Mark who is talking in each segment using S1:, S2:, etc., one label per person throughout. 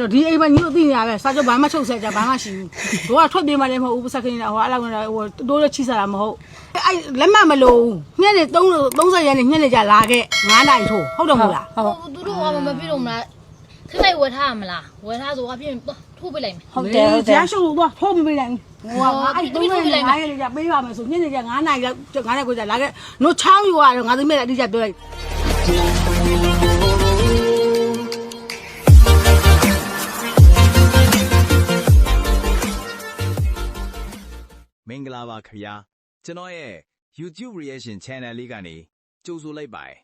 S1: တော့ဒီအိမ်မှာညီတို့သိနေရပဲစာချုပ်ဘာမှချုပ်ဆက်ကြဘာမှရှိဘူးတို့ကထွက်ပြေးမှလည်းမဟုတ်ဘူးပစကင်းဟိုအဲ့လောက်ဟိုတိုးတော့ချိစားတာမဟုတ်အဲ့လက်မှတ်မလို့ညနေ3 30ရက်နေညနေကြလာခဲ့9နိုင်ထိုးဟုတ်တယ်မဟုတ်လား
S2: ဟုတ်
S3: ဟိုသူတို့ကမပြည့်လို့မလားခက်လိုက်ဝယ်ထားရမလားဝယ်ထားဆိုကပြင်ထိုးပေးလိုက်မယ်
S2: ဟုတ်တယ်ဟုတ်တယ်
S1: ရရှုပ်လို့တော့ထိုးမပေးနိုင်ဘူးဟိုကအဲ့3ရက်နေ9ရက်ကြပေးပါမယ်ဆိုညနေကြ9နိုင်လောက်9နိုင်ကိုကြလာခဲ့နို့ချောင်းယူရတယ်ငါသမီးလည်းအတိအကျပြောလိုက်
S4: င်္ဂလာပါခင်ဗျာကျွန်တော်ရဲ့ YouTube Reaction Channel လေးကနေကြိုဆိုလိုက်ပါတယ်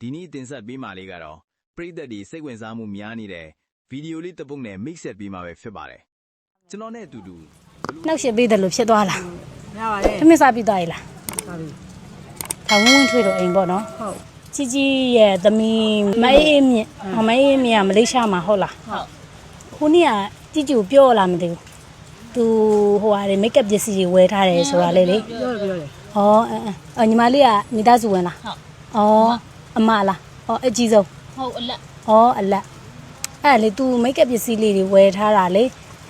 S4: ဒီနေ့တင်ဆက်ပေးမှာလေးကတော့ပရိသတ်တွေစိတ်ဝင်စားမှုများနေတဲ့ဗီဒီယိုလေးတစ်ပုဒ်နဲ့ mix ဆက်ပေးမှာပဲဖြစ်ပါတယ်ကျွန်တော်နဲ့အတူတူ
S2: နှောက်ရှက်ပေးတယ်လို့ဖြစ်သွားလား
S1: ရပါတယ်
S2: သမင်းစားပြီးသွားရလား
S1: စားပြီး
S2: ဒါဝင်းဝင်းထွေးတော့အိမ်ပေါ့နော်
S1: ဟုတ်
S2: ချီချီရဲ့သမီးမအေးအေးမြင့်မအေးအေးမြင့်ကမလေးရှားမှာဟုတ်လား
S3: ဟုတ်
S2: ခုနေ့ကတီကျူပြောလာမသိဘူး သူဟိုဟာတွေမိတ်ကပ်ပစ္စည်းတွေဝယ်ထားတယ်ဆိုတာလေလေ
S1: ပြောတယ်ပြောတယ်
S2: ဩအဲအဲညီမလေးကမိသားစုဝင်လား
S3: ဟုတ်
S2: ဩအမလားဩအကြီးဆုံး
S3: ဟုတ်အလက်
S2: ဩအလက်အဲ့ဒါလေ तू မိတ်ကပ်ပစ္စည်းလေးတွေဝယ်ထားတာလေ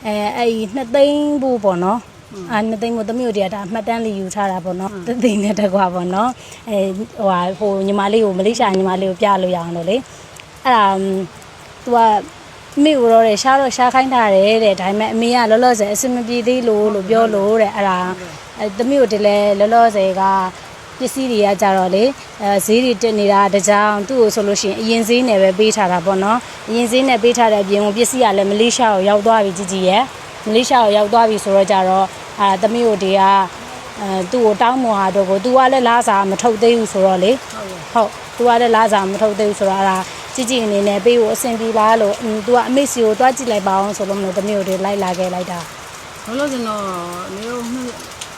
S2: အဲအဲ့ဒီနှစ်သိန်းဖို့ပေါ့နော်အာနှစ်သိန်းကိုသမီးတို့တရားဒါအမှတ်တမ်းလေးယူထားတာပေါ့နော်သသိန်းနဲ့တကွာပေါ့နော်အဲဟိုဟာဟိုညီမလေးကိုမလေးရှားညီမလေးကိုပြလို့ရအောင်လို့လေအဲ့ဒါ तू က မိကိုတော့တယ်ရှားတော့ရှားခိုင်းထားတယ်တဲ့ဒါပေမဲ့အမေကလောလောဆယ်အဆင်မပြေသေးလို့လို့ပြောလို့တဲ့အဲ့ဒါအဲသမီးတို့တည်းလဲလောလောဆယ်ကပစ္စည်းတွေကကြတော့လေအဲဈေးတွေတက်နေတာတကြောင်သူ့ကိုဆိုလို့ရှိရင်အရင်ဈေးနဲ့ပဲပေးထားတာပေါ့နော်အရင်ဈေးနဲ့ပေးထားတဲ့အပြင်ပစ္စည်းကလည်းမလေးရှားကိုရောက်သွားပြီကြီးကြီးရဲ့မလေးရှားကိုရောက်သွားပြီဆိုတော့ကြတော့အာသမီးတို့တွေကအဲသူ့ကိုတောင်းမွာတော့ကို तू ကလည်းလားစာမထုတ်သေးဘူးဆိုတော့လေဟုတ် तू ကလည်းလားစာမထုတ်သေးဘူးဆိုတော့အဲ့ ဒါကြီးကြီးအနေနဲ့ပေးဖို့အဆင်ပြေလားလို့အင်း तू ကအမေစီကိုတွားကြည့်လိုက်ပါအောင်ဆိုလို့မလို့သမီးတို့တွေလိုက်လာခဲ့လိုက်တာ
S1: ဘလို့ကျွန်တော်နေတော့နှစ်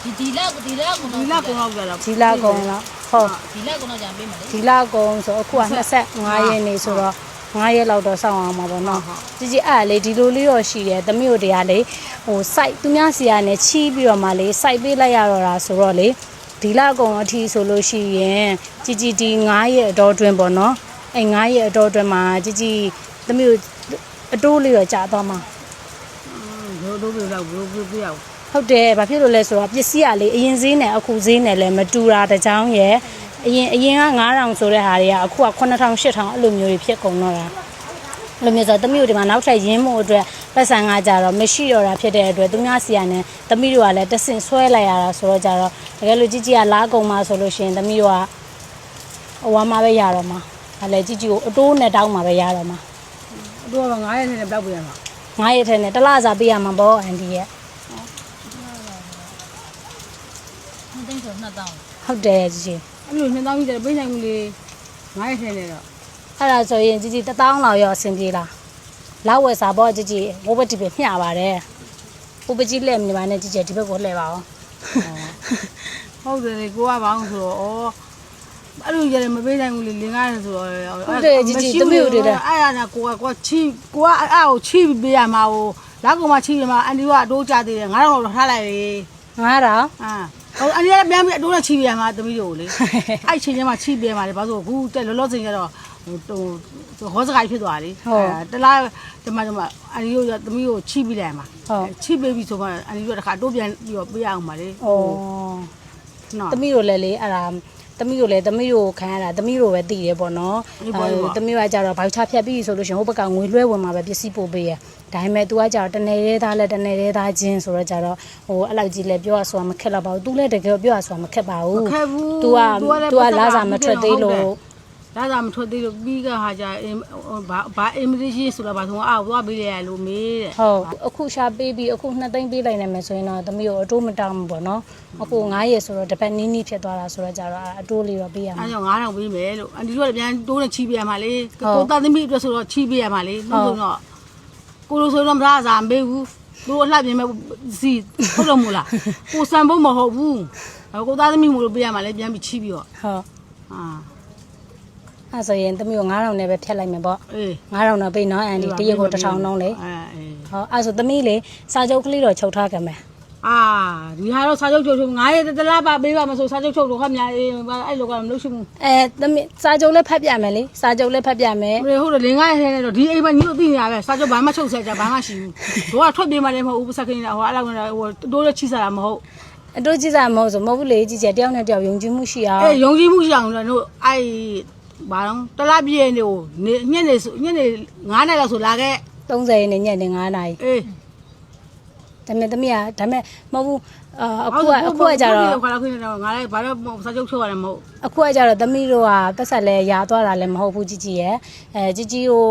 S3: ဒီဒီလက်ဒီလက်ကတော့
S1: ဒီလကုံတော့ကြတော့
S2: ဒီလာကုံတော့ဟုတ်
S3: ဒီလက်ကတော့ကြံပေးမယ်လေ
S2: ဒီလာကုံဆိုအခုက25ရက်နေဆိုတော့9ရက်လောက်တော့စောင့်အောင်ပါပေါ့နော်ကြီးကြီးအဲ့ဒါလေဒီလိုလေးတော့ရှိတယ်သမီးတို့တွေကလေဟို site သူများစီကနေချီးပြီးတော့မှလေ site ပေးလိုက်ရတော့တာဆိုတော့လေဒီလာကုံအထီဆိုလို့ရှိရင်ကြီးကြီးဒီ9ရက်အတော်တွင်ပေါ့နော် အဲ့9ရက်အတော်တွင်မှာကြီးကြီးသမီးတို့အတိုးလေးတော့ကြာသွားမှာ
S1: ဘလို့တို့ပြတော့ဘလို့ပြရအောင်
S2: ဟုတ်တယ်ဘာဖြစ်လို့လဲဆိုတော့ပစ္စည်းကလေအရင်ဈေးနဲ့အခုဈေးနဲ့လည်းမတူတာတကြောင်ရဲ့အရင်အရင်က9000ဆိုတဲ့ဟာတွေကအခုက9000 8000အဲ့လိုမျိုးတွေဖြစ်ကုန်တော့တာအဲ့လိုမျိုးဆိုတော့သမီးတို့ဒီမှာနောက်ထပ်ရင်းမှုအတွက်ပတ်စံကကြတော့မရှိတော့တာဖြစ်တဲ့အတွက်သူများစီရနဲ့သမီးတို့ကလည်းတဆင့်ဆွဲလိုက်ရတာဆိုတော့ကြတော့တကယ်လို့ជីជីကလားကုန်မှာဆိုလို့ရှိရင်သမီးတို့ကဟိုဝါမှာပဲရတော့မှာ ဒါလည်းကြီးကြီးကိုအတိုးနဲ့တောင်းမှာပဲရတော့မှာအ
S1: တူက9ရက်နဲ့ဘလောက်ပြရမှာ
S2: 9ရက်ထဲနဲ့တစ်လစာပေးရမှာပေါ့အန်ဒီရဲ့
S3: မသိဆို2000
S2: ဟုတ်တယ်ကြီးကြီး
S1: အဲ့လို2000ကြီးတယ်ပေးနိုင်မလို့9ရက်ထဲနဲ့တော့
S2: အဲ့ဒါဆိုရင်ကြီးကြီး1000လောက်ရောအဆင်ပြေလားလောက်ဝယ်စာပေါ့ကြီးကြီးဘိုးဘတီပဲမျှပါတယ်ဘိုးဘကြီးလက်မြန်မာနဲ့ကြီးကြီးဒီဘက်ကိုလှည့်ပါအောင်
S1: ဟုတ်တယ်လေကိုကဘာလို့ဆိုတော့ဩ အဲ့လိုရတယ်မပေးနိုင်ဘူးလေလင်ကားဆိုတော့အဲ့ဒါကကိုကကိုချီကိုကအဲ့ကိုချီပေးရမှာဟိုလောက်ကောင်မှချီရမှာအန်ဒီကအတိုးကြသေးတယ်9000တော့ထားလိုက်လေ
S2: 9000
S1: အာဟိုအန်ဒီကပြန်ပြီးအတိုးနဲ့ချီပေးရမှာသမီးတို့လေအဲ့ချိန်ကျမှချီပေးရမှာလေဘာလို့အခုတက်လောလောဆယ်ကျတော့ဟိုဟောစကားဖြစ်သွားလေတလားဒီမှာဒီမှာအန်ဒီတို့သမီးကိုချီပေးလိုက်မှာ
S2: ဟုတ်
S1: ချီပေးပြီဆိုမှအန်ဒီတို့တခါတိုးပြန်ပြီးတော့ပေးရအောင်ပါလေ
S2: ဩ
S1: နော်
S2: သမီးတို့လည်းလေအဲ့ဒါ သမီးတို့လည်းသမီးတို့ခံရတာသမီးတို့ပဲတည်တယ်ပေါ့နော်
S1: အေးပေါ့အေးပေါ့
S2: သမီးကကြတော့ဘောက်ချဖြတ်ပြီးဆိုလို့ရှိရင်ဟိုဘက်ကငွေလွှဲဝင်မှာပဲပစ္စည်းပို့ပေးရဒါပေမဲ့ तू ကကြတော့တနေသေးသားလဲတနေသေးသားချင်းဆိုတော့ကြတော့ဟိုအဲ့လောက်ကြီးလဲပြောရဆိုတာမခက်တော့ပါဘူး तू လည်းတကယ်ပြောရဆိုတာမခက်ပါဘူး
S1: မခက်ဘူး
S2: तू က तू ကလာစာမထွက်သေးလို့
S1: လာစာမထွက်သေးလို့ပြီးကဟာကြအင်ဘာဘာအင်မီရှင်ဆိုတာဘာဆိုအာသွားပေးရလို့မေးတဲ့
S2: ဟုတ်အခုရှာပေးပြီးအခု2သိန်းပေးလိုက်နိုင်မယ်ဆိုရင်တော့သမီးကိုအတိုးမတောင်းဘူးပေါ့နော်အခု9ရက်ဆိုတော့တစ်ပတ်နီးနီးဖြစ်သွားတာဆိုတော့ကြတော့အတိုးလေးတော့ပေးရမှာ
S1: အဲကြောင့်9000ပေးမယ်လို့အန်ဒီတို့ကပြန်တိုးနဲ့ချီးပေးရမှာလေကိုသားသမီးအတွက်ဆိုတော့ချီးပေးရမှာလေလို့ဆိုတော့ကိုလိုဆိုတော့မလာစာမပေးဘူးတို့အလှပြင်မဲ့စီဟုတ်တော့မို့လားကိုစံဖို့မဟုတ်ဘူးကိုသားသမီးမို့လို့ပေးရမှာလေပြန်ပြီးချီးပြီးတော့
S2: ဟုတ်
S1: အာ
S2: အဲ့ဆိုရင်သမီးကို9000နဲ့ပဲဖြတ်လိုက်မယ်ပေါ့
S1: အေး
S2: 9000တော့ပေးနော်အန်ဒီတရက်ကို1000လုံးလေ
S1: အဲအေး
S2: ဟောအဲ့ဆိုသမီးလေစာချုပ်ကလေးတော့ချုပ်ထားကြမယ်
S1: အအာဒီဟာတော့စာချုပ်ချုပ်ချုပ်ငါရဲ့တလားပါပေးပါမဆိုစာချုပ်ချုပ်တော့ခမညာအေးအဲ့လိုကမလုပ်ရှိဘူး
S2: အဲသမီးစာချုပ်လည်းဖတ်ပြမယ်လေစာချုပ်လည်းဖတ်ပြမယ်
S1: ဟိုဟုတ်တယ်လင်္ကာရဲ့ထဲနဲ့တော့ဒီအိမ်မှာညီတို့သိနေရပဲစာချုပ်ဘာမှချုပ်ဆက်ကြဘာမှရှိဘူးတို့ကထွက်ပြေးမှလည်းမဟုတ်ဘူးပစကင်းတာဟိုအဲ့လောက်ဟိုတိုးတော့ချိစားတာမဟုတ်
S2: အတို့ကြည့်စားမဟုတ်ဆိုမဟုတ်ဘူးလေကြည့်ကြတယောက်နဲ့တယောက်ယုံကြည်မှုရှိအောင်
S1: အဲယုံကြည်မှုရှိအောင်လည်းတို့အဲ့ ဘာတော့တလားပြည့်နေကိုညနေညနေ9နှစ်လောက်ဆိုလာခဲ့
S2: 30ရက်နဲ့ညနေ9နာရီ
S1: အေး
S2: ဒါပေမဲ့သမီးကဒါပေမဲ့မဟုတ်ဘူးအာအခုကအခုကကြတော့
S1: ခါလောက်ခင်းတော့ငါလည်းဘာလို့စာချုပ်ချုပ်ရတယ်မဟုတ်
S2: အခုကကြတော့သမီးတို့ကပတ်ဆက်လဲရာသွားတာလည်းမဟုတ်ဘူးជីជីရဲ့အဲជីជីကို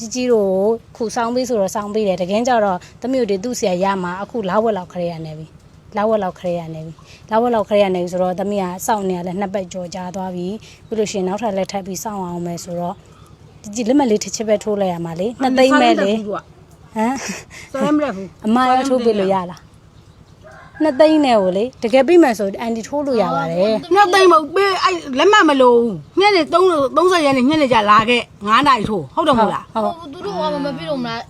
S2: ជីជីတို့ခုဆောင်းပေးဆိုတော့ဆောင်းပေးတယ်တကယ်ကြတော့သမီးတို့တွေသူ့ဆရာရမှာအခုလောက်ဝက်လောက်ခရဲရနေပြီ လောက်ဝက်လောက်ခရဲရနေပြီလောက်ဝက်လောက်ခရဲရနေပြီဆိုတော့သမီးကစောင့်နေရလဲနှစ်ပတ်ကြော်ကြာသွားပြီပြီးလို့ရှိရင်နောက်ထပ်လက်ထပ်ပြီးစောင့်အောင်မယ်ဆိုတော့ជីជីလက်မလေးတစ်ချက်ပဲထိုးလိုက်ရမှာလေနှစ်သိမ့်မဲ့လေဟမ်
S1: စမ်းမရက်ဘူး
S2: အမရထိုးပေးလို့ရလားနှစ်သိမ့်နဲ့ကိုလေတကယ်ပြီးမှဆိုအန်တီထိုးလို့ရပါတယ်
S1: နှစ်သိမ့်မပေးအဲ့လက်မမလို့ညနေ3 30ရက်နေညနေကြလာခဲ့9နာရီထိုးဟုတ်တယ်မဟုတ်လား
S2: ဟုတ်
S3: သူတို့ကမပြည့်လို့မလား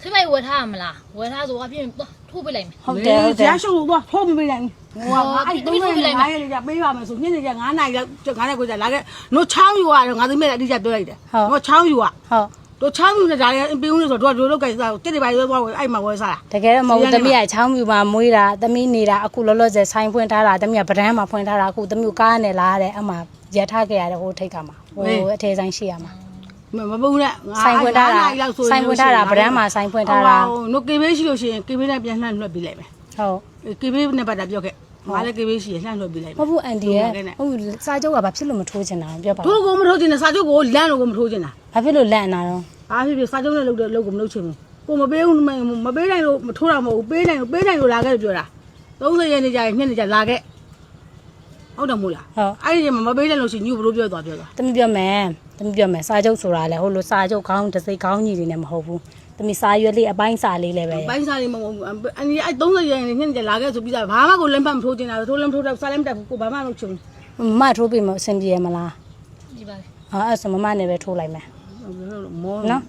S3: ခိမိုက်ဝယ်ထားရမလားဝယ်ထားဆိုတာပြင်တော့ ထိုးပေးလိုက်မယ်
S2: ဟုတ်တယ်ဟုတ်တယ်
S1: ရရှုပ်လို့တော့ထိုးမပေးနိုင်ဘူးဟိုကအဲ့3ရက်နေ9ရက်လေကြပေးပါမယ်ဆိုညနေကြ9နာရီလောက်9နာရီကိုကြလာခဲ့နို့ချောင်းယူရတယ်ငါသမီးလည်းအတိအကျပြောလိုက်တယ်နို့ချောင်းယူရ
S2: ဟုတ်
S1: တို့ချောင်းယူနေကြတယ်ပေးဦးနေဆိုတော့တို့လောက်ကစားတက်တယ်ပါရွေးသွားအဲ့မှာဝယ်စားတာ
S2: တကယ်တော့မဟုတ်ဘူးသမီးကချောင်းပြူမှာမွေးတာသမီးနေတာအခုလောလောဆယ်ဆိုင်ဖွင့်ထားတာသမီးကဗဒန်းမှာဖွင့်ထားတာအခုသမီးကိုကားနဲ့လာရတယ်အမှရထားခဲ့ရတယ်ဟိုထိတ်ကမှာဟိုအထဲဆိုင်ရှိရမှာ
S1: မပူနဲ့
S2: ဆိုင်ဖွင့်ထားတာဆိုင်ဖွင့်ထားတာဗဒန်းမှာဆိုင်ဖွင့်ထားတာ
S1: နို့ကေဘေးရှိလို့ရှိရင်ကေဘေးနဲ့ပြန်လှမ်းလွှတ်ပေးလိုက်မယ်
S2: ဟုတ်
S1: ကေဘေးနဲ့ပတ်တာပြောခဲ့ငါလည်းကေဘေးရှိရင်လှမ်းလွှတ်ပေးလိုက်
S2: မဟုတ်ဘူးအန်တီရဲ့ဟုတ်စာချုပ်ကဘာဖြစ်လို့မထိုးချင်တာပြောပါ
S1: တို့ကိုမထိုးချင်တဲ့စာချုပ်ကိုလမ်းလို့ကိုမထိုးချင်တာ
S2: ဘာဖြစ်လို့လက်အနာတော့
S1: အားဖြစ်ဖြစ်စာချုပ်နဲ့လုပ်တဲ့လုပ်ကိုမလုပ်ချင်ဘူးကိုမပေးဘူးမပေးနိုင်လို့မထိုးတာမဟုတ်ဘူးပေးနိုင်လို့ပေးနိုင်လို့လာခဲ့လို့ပြောတာ30ရက်နေကြရင်ညနေကြလာခဲ့ဟုတ်တယ်မို့လား
S2: ဟုတ်
S1: အဲ့ဒီမှာမပေးနိုင်လို့ရှိရင်ညဘလို့ပြောသွားပြောသွား
S2: သမီးပြောမယ် သမီးပြောမယ်စာချုပ်ဆိုတာလေဟိုလိုစာချုပ်ခေါင်းတစ်စိတ်ခေါင်းကြီးတွေနဲ့မဟုတ်ဘူးသမီးစာရွက်လေးအပိုင်းစာလေးလည်းပဲ
S1: ပိုင်းစားလေးမဟုတ်ဘူးအဲ့ဒီအဲ့30ရက်နေညနေကြလာခဲ့ဆိုပြီးသားဘာမှကိုလက်ဖတ်မထိုးချင်တာထိုးလည်းမထိုးတော့စားလည်းမတက်ဘူးကိုဘာမှမလုပ်ချင်ဘူး
S2: မမထိုးပြီးမအဆင်ပြေရမလား
S3: ဒီပါလေ
S2: ဟာအဲ့ဆိုမမနဲ့ပဲထိုးလိုက်မယ်
S1: မော
S2: နော်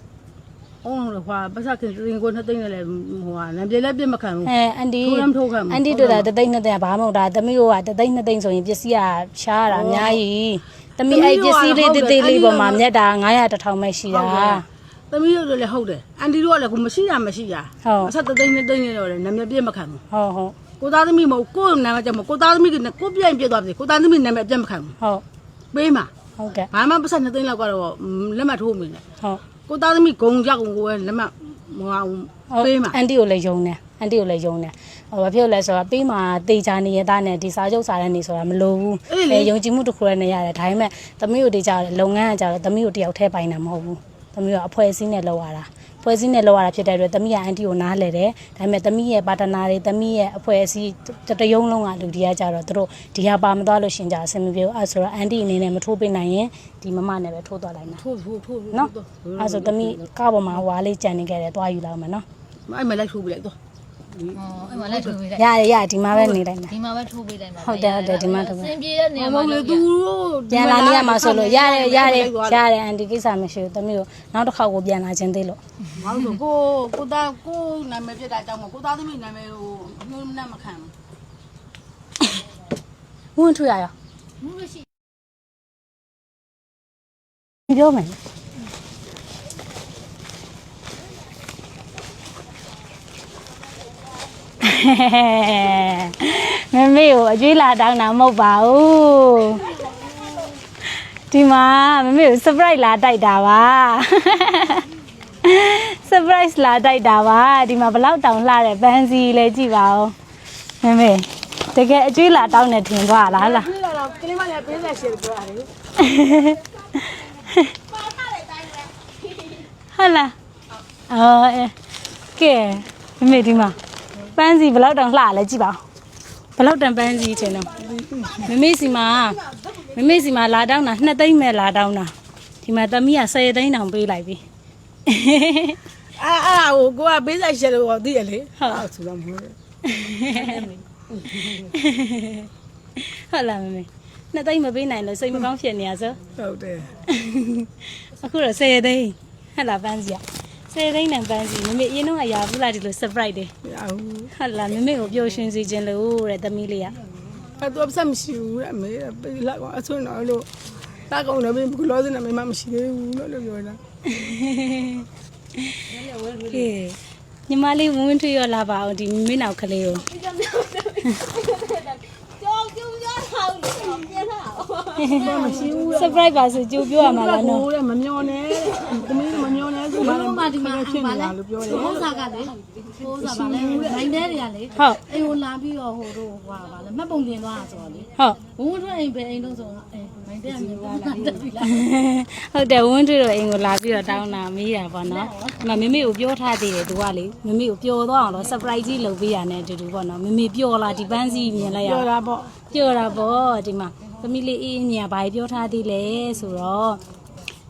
S1: အောင်လို့ခွာပတ်စခင်ရင်ကိုနှစ်သိန်းနဲ့လည်းဟိုဟာနံပြေလည်းပြစ်မခံဘူး
S2: အဲအန်တီ
S1: ထိုးလည်းမထိုးခံဘူး
S2: အန်တီတို့တာတသိန်းနှစ်သိန်းကဘာမှမဟုတ်တာသမီးတို့ကတသိန်းနှစ်သိန်းဆိုရင်ပစ္စည်းကရှားတာအများကြီး သမီးအဲ့ပစ္စည်းလေးတေးသေးလေးပေါ်မှာမြတ်တာ900တစ်ထောင်ပဲရှိတာ
S1: သမီးတို့လည်းဟုတ်တယ်အန်တီတို့ကလည်းကိုမရှိရမရှိရ
S2: ဟုတ်
S1: အဆက်သိန်းနှစ်သိန်းနဲ့တော့လည်းနံပြစ်မခံဘူး
S2: ဟုတ်ဟုတ်
S1: ကိုသားသမီးမဟုတ်ကိုနာမည်ကြောင့်ကိုသားသမီးကကိုပြိုင်ပြစ်သွားပြီကိုသားသမီးနာမည်အပြတ်မခံဘူး
S2: ဟုတ်
S1: ပေးမှာ
S2: ဟုတ်ကဲ့
S1: ဘာမှပတ်စနှစ်သိန်းလောက်ကတော့လက်မှတ်ထိုးမိတယ်
S2: ဟုတ်
S1: ကိုသားသမီးဂုံကြောက်ကိုပဲလက်မှတ် မအောင်ပေးမှာ
S2: အန်တီကိုလည်းယုံတယ်အန်တီကိုလည်းယုံတယ်ဟိုဘာဖြစ်လို့လဲဆိုတော့ပေးမှာတေချာနေရတဲ့နဲ့ဒီစာချုပ်စာတဲ့နေဆိုတာမလိုဘူးအဲယုံကြည်မှုတစ်ခုတည်းနဲ့ရတယ်ဒါပေမဲ့သမီးတို့တေချာလုပ်ငန်းကကြတော့သမီးတို့တယောက်တည်းပိုင်တာမဟုတ်ဘူးသမီးတို့အဖွဲ့အစည်းနဲ့လုပ်ရတာ ဖွဲ့စည်းနဲ့လောက်ရတာဖြစ်တဲ့အတွက်သမီးကအန်တီကိုနားလဲတယ်ဒါပေမဲ့သမီးရဲ့ပါတနာတွေသမီးရဲ့အဖွဲ့အစည်းတရုံလုံးကလူတွေကကြတော့သူတို့ဒီဟာပါမသွားလို့ရှင်ကြအဆင်မပြေဘူးအဲဆိုတော့အန်တီအနေနဲ့မထိုးပေးနိုင်ရင်ဒီမမနဲ့ပဲထိုးသွားလိုက်မယ်
S1: ထိုးထိုးထိုး
S2: နော်အဲဆိုသမီးကားပေါ်မှာဟွာလေးကြံနေခဲ့တယ်သွားယူလောက်မယ်နော်
S1: အဲ့မှာလိုက်ထိုးပြလိုက် တော့
S3: ဟောအဲ့မှာလိုက်ထိုးပေးလိုက်
S2: ရတယ်ရဒီမှာပဲနေလိုက်မယ်
S3: ဒီမှာပဲထိုးပေးလိုက်ပါ
S2: ဟုတ်တယ်ဟုတ်တယ်ဒီမှာထိုးပေး
S3: စင်ပြေတဲ့နေရာ
S1: မ
S3: မှာ
S1: ဟုတ်လေ
S3: လုပ်
S1: သူ
S3: ရ
S1: တို့
S2: ပြန်လာနေရမှာဆိုလို့ရတယ်ရတယ်ရတယ်အန်တီကိစ္စမရှိဘူးသမီးကိုနောက်တစ်ခေါက်ကိုပြန်လာခြင်းသေးလို့
S1: ငါတို့ကိုကိုသားကိုနာမည်ပြစ်တာကြောင့်မကိုသားသမီးနာမည်ကိုညှိုးနှက်မခံဘူး
S2: ဝင်ထွေရရော
S3: ဘူးမရှိ
S2: ပြောမယ် မမေကိုအကျွေးလာတောင်းတာမဟုတ်ပါဘူးဒီမှာမမေကို surprise လာတိုက်တာပါ surprise လာတိုက်တာပါဒီမှာဘလောက်တောင်လှတဲ့ဘန်းစီလဲကြည့်ပါဦးမမေတကယ်အကျွေးလာတောင်းနေထင်သွားလားလား
S1: ပြေးလာတော့ကလေးမလည်းပေးလက်ရှည်ပြောရတယ်
S2: ဟုတ်လားအော်အဲကဲမမေဒီမှာ ပန်းစီဘယ်လောက်တောင်လှလဲကြည့်ပါဦးဘယ်လောက်တန်ပန်းစီထင်တော့မမေစီမှာမမေစီမှာလာတောင်းတာ2သိန်းမဲ့လာတောင်းတာဒီမှာသမီးက10သိန်းတောင်ပေးလိုက်ပြီ
S1: အဲ့အဲ့ဟိုကိုကပေးလက်ရှည်လို့သိရလေဟုတ်ဆိုတော့မဟုတ်
S2: ဟုတ်လားမမေ2သိန်းမပေးနိုင်လို့စိတ်မကောင်းဖြစ်နေရဆို
S1: ဟုတ်တယ်
S2: အခုတော့10သိန်းဟဲ့လားပန်းစီက ဆယ်သိန်းနဲ့ပန်းစီမမေအရင်တော့အရာဘူးလားဒီလို surprise တွေ
S1: မရဘူး
S2: ဟုတ်လားမမေကိုပျော်ရွှင်စေခြင်းလို့တဲ့သမီးလေးက
S1: အဲ့တော့ဆက်မရှိဘူးတဲ့အမေပေးလိုက်ကောင်အဆွေတော်လို့တာကောင်လည်းဘယ်လိုစနေမှမရှိသေးဘူးလို့လို့ပြောတာ
S2: ကဲညီမလေးဝင်းထွေးရလာပါအောင်ဒီမမေနောက်ကလေးကို
S1: မရှိဘူး
S2: surprise ပါဆိုကြိုးပြောရမှာလားနော်
S1: ဟိုတဲ့မမျောနဲ့သမီးမမျော နဲ့ဆိုမှလည်းဖြစ်နေတာလို့ပြောတယ်
S3: ဟိုးစားကလေဟိုးစားပါလေနိုင်တဲ့တွေကလေ
S2: ဟုတ်
S3: အိမ်ကိုလာပြီးတော့ဟိုတို့ဟွာပါလေမှတ်ပုံတင်သွားတာဆိုတော့လေ
S2: ဟုတ်
S3: ဘုံတို့အိမ်ပဲအိမ်တော့ဆိုတော့အဲနိုင်တဲ့မြင်သွားလာတက်ပြီလား
S2: ဟုတ်တယ်ဝင်းထွေးတော့အိမ်ကိုလာပြီးတော့တောင်းတာမေးတာပေါ့နော်အမမမေကိုပြောထားသေးတယ်သူကလေမမေကိုပျော်သွားအောင်တော့ surprise ကြီးလုပ်ပေးရတဲ့အတူတူပေါ့နော်မမေပျော်လာဒီပန်းစီမြင်လိုက်ရ
S1: ပြော
S2: အောင်
S1: တာပေါ့
S2: ပြောတာပေါ့ဒီမှာသမီးလေးအေးမြာဘာပြောထားသေးလဲဆိုတော့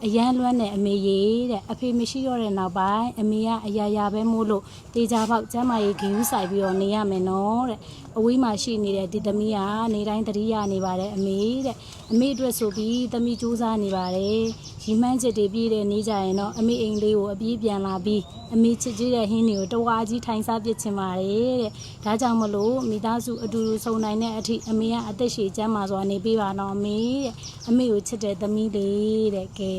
S2: အရန်လွမ်းတဲ့အမေကြီးတဲ့အဖေမရှိတော့တဲ့နောက်ပိုင်းအမေကအရာရာပဲမို့လို့တေချာပေါက်ကျမ်းမာရေးဂီယူဆိုင်ပြီးတော့နေရမယ်နော်တဲ့အဝေးမှာရှိနေတဲ့ဒီသမီးကနေတိုင်းတတိယနေပါတယ်အမေတဲ့အမေအတွက်ဆိုပြီးသမီးစူးစမ်းနေပါတယ် ရီမန်းချက်တွေပြည့်တဲ့နေကြရင်တော့အမေအိမ်လေးကိုအပြေးပြန်လာပြီးအမေချစ်ကြီးတဲ့ဟင်းတွေကိုတဝါကြီးထိုင်စားပစ်ချင်ပါတယ်တဲ့ဒါကြောင့်မလို့မိသားစုအတူတူဆုံနိုင်တဲ့အထိအမေကအသက်ရှည်ကျန်းမာစွာနေပေးပါတော့အမေတဲ့အမေကိုချစ်တဲ့သမီးလေးတဲ့ကဲ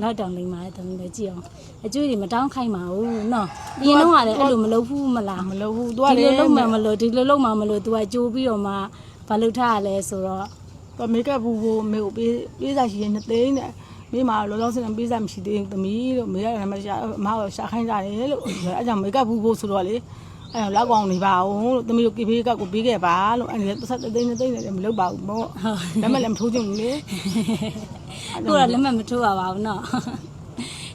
S2: လောက်တောင်လိမ့်ပါတဲ့သမီးလေးကြည့်အောင်အကျွေးတွေမတောင်းခိုင်းပါဘူးနော်အရင်တော့ကလည်းအဲ့လိုမလုပ်ဘူးမလား
S1: မလုပ်ဘူးသူက
S2: ဒီ
S1: လေ
S2: လိုလုပ်မှမလို့ဒီလိုလုပ်မှမလို့ तू ကကြိုးပြီးတော့မှဘာလုပ်ထားရလဲဆိုတော့
S1: သူမိတ်ကပ်ဘူးဘူးမေကိုပေးပေးစားရှိရင်နှစ်သိန်းနဲ့ မိမလောလောဆယ်ဆယ်ပေးစားမရှိသေးဘူးသမီးလို့မေရနမရှာအမကရှာခိုင်းကြတယ်လို့အဲကြောင့်မေကပ်ဘူးဖို့ဆိုတော့လေအဲလောက်ကောင်နေပါအောင်လို့သမီးတို့ကေဖေးကပ်ကိုပေးခဲ့ပါလို့အဲ့ဒီသက်သိန်းသိန်းနဲ့မလုပ်ပါဘူးပေါ့လက်မလည်းမထိုးချင်ဘူးလေ
S2: ကိုကလက်မမထိုးပါဘူးနော်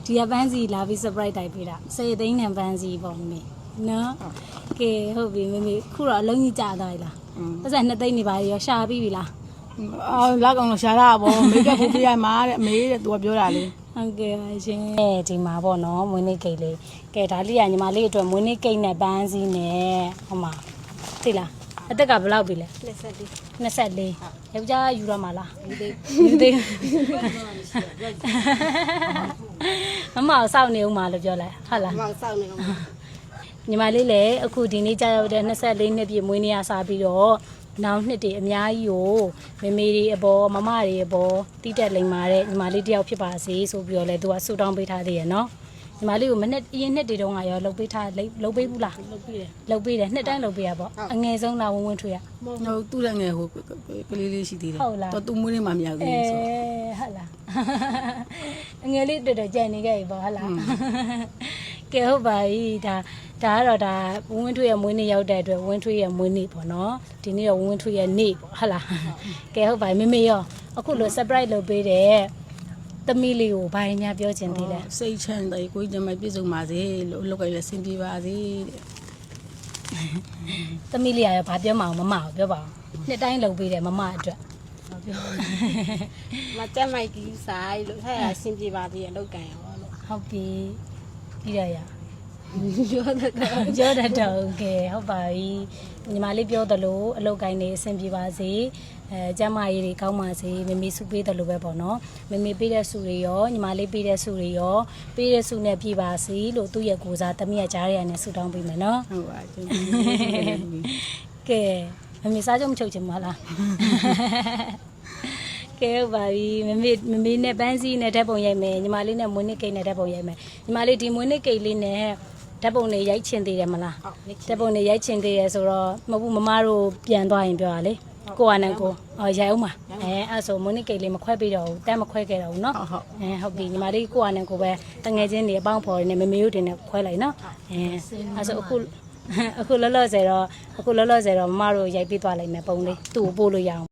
S2: ဒီကပန်းစီလာပြီး surprise တိုက်ပေးတာစေသိန်းနဲ့ပန်းစီပေါ့မေနော်ကဲဟုတ်ပြီမေမေခုတော့အလုံးကြီးကြာသွားပြီလားပတ်စံနှစ်သိန်းနေပါရောရှာပြီးပြီလား
S1: အော်လောက်ကောင်လို့ရှာတာပေါ့မိတ်ကပ်ဘူးပေးရမှာတဲ့အမေတဲ့သူကပြောတာလေ
S2: ဟုတ်ကဲ့ပါရှင်အဲဒီမှာပေါ့နော်မွေးနေ့ကိတ်လေးကဲဒါလေးကညီမလေးအတွက်မွေးနေ့ကိတ်နဲ့ပန်းစီနဲ့ဟိုမှာသိလားအသက်ကဘယ်လောက်ပြီလဲ24 24ယောက်ျားယူရမှာလားယူသေးယူသေးမမအောင်စောင့်နေဦးမှာလို့ပြောလိုက်ဟုတ်လား
S5: မောင်စောက်နေအောင်
S2: ညီမလေးလည်းအခုဒီနေ့ကြာရောက်တဲ့24နှစ်ပြည့်မွေးနေ့ရစားပြီးတော့ နောက်နှစ်တွေအများကြီးကိုမမေတွေအပေါ်မမတွေအပေါ်တိတက်လိမ်မာတဲ့ညီမလေးတယောက်ဖြစ်ပါစေဆိုပြီးတော့လည်းသူကဆူတောင်းပေးထားသေးရဲ့နော်ညီမလေးကိုမနေ့အရင်နှစ်တွေတုန်းကရောလှုပ်ပေးထားလှုပ်ပေးဘူးလားလှုပ်ပေးတယ်လှုပ်ပေးတယ်နှစ်တိုင်းလှုပ်ပေးရပေါ့အငယ်ဆုံးလာဝင်းဝင်းထွေးရ
S1: ဟိုသူ့လည်းငယ်ဟိုကလေးလေးရှိသေးတယ်
S2: ဟုတ်လား
S1: တော့သူ့မွေးနေ့မှမရောက်သေး
S2: အဲ
S1: ဘူးဆို
S2: ဟုတ်လားအငယ်လေးတော်တော်ကြံနေခဲ့ပြီပေါ့ဟုတ်လား ကဲဟုတ်ပါပြီဒါဒါကတော့ဒါဝင်းဝင်းထွေးရဲ့မွေးနေ့ရောက်တဲ့အတွက်ဝင်းထွေးရဲ့မွေးနေ့ပေါ့နော်ဒီနေ့တော့ဝင်းဝင်းထွေးရဲ့နေ့ပေါ့ဟုတ်လားကဲဟုတ်ပါပြီမေမေရောအခုလို surprise လုပ်ပေးတဲ့သမီးလေးကိုဘာရင်များပြောချင်သေးလဲ
S1: စိတ်ချမ်းသာကိုကြီးကျမပြည့်စုံပါစေလို့လောက်ကလေးဆင်ပြေပါစေတဲ့
S2: သမီးလေးကရောဘာပြောမအောင်မမအောင်ပြောပါအောင်နှစ်တိုင်းလုပ်ပေးတယ်မမအတွက်
S5: မတက်မိုက်ကြီးဆိုင်လို့ဟဲ့အဆင်ပြေပါသေးရဲ့လောက်ကန်ရောလို့
S2: ဟုတ်ပြီ ပြီးတော့ရ
S5: ပြောတတ်တယ်
S2: ပြောတတ်တော့ကဲဟုတ်ပါပြီညီမလေးပြောသလိုအလုပ်ကိုင်းနေအဆင်ပြေပါစေအဲကျမ်းမာရေးတွေကောင်းပါစေမမေစုပေးတယ်လို့ပဲပေါ့နော်မမေပေးတဲ့စုတွေရောညီမလေးပေးတဲ့စုတွေရောပေးတဲ့စုနဲ့ပြပါစေလို့သူ့ရဲ့ကိုစားတမီးရကြားရရနဲ့ဆုတောင်းပေးမယ်နော်
S1: ဟုတ်ပါရှင်
S2: ကဲမမေစားကြမချုပ်ချင်မလား ကဲဟုတ်ပါပြီမမေမမေနဲ့ပန်းစည်းနဲ့ဓာတ်ပုံရိုက်မယ်ညီမလေးနဲ့မွေးနေ့ကိတ်နဲ့ဓာတ်ပုံရိုက်မယ်ညီမလေးဒီမွေးနေ့ကိတ်လေးနဲ့ဓာတ်ပုံလေးရိုက်ချင်သေးတယ်မလား
S5: ဟုတ်နေ
S2: ဓာတ်ပုံလေးရိုက်ချင်သေးတယ်ဆိုတော့မဟုတ်ဘူးမမတို့ပြန်သွားရင်ပြောရလေကိုကနဲ့ကိုအော်ရိုက်အောင်ပါအဲအဲ့ဆိုမွေးနေ့ကိတ်လေးမခွဲပေးတော့ဘူးတန်းမခွဲခဲ့တော့ဘူးเนาะ
S1: ဟုတ်ဟုတ်
S2: အဲဟုတ်ပြီညီမလေးကိုကနဲ့ကိုပဲတငယ်ချင်းတွေအပေါင်းဖော်တွေနဲ့မမေတို့တွေနဲ့ခွဲလိုက်เนาะအဲအဲ့ဆိုအခု အခုလောလောဆယ်တော့အခုလောလောဆယ်တော့မမတို့ရိုက်ပြီးသွားလိုက်မယ်ပုံလေးသူ့ကိုပို့လို့ရအောင်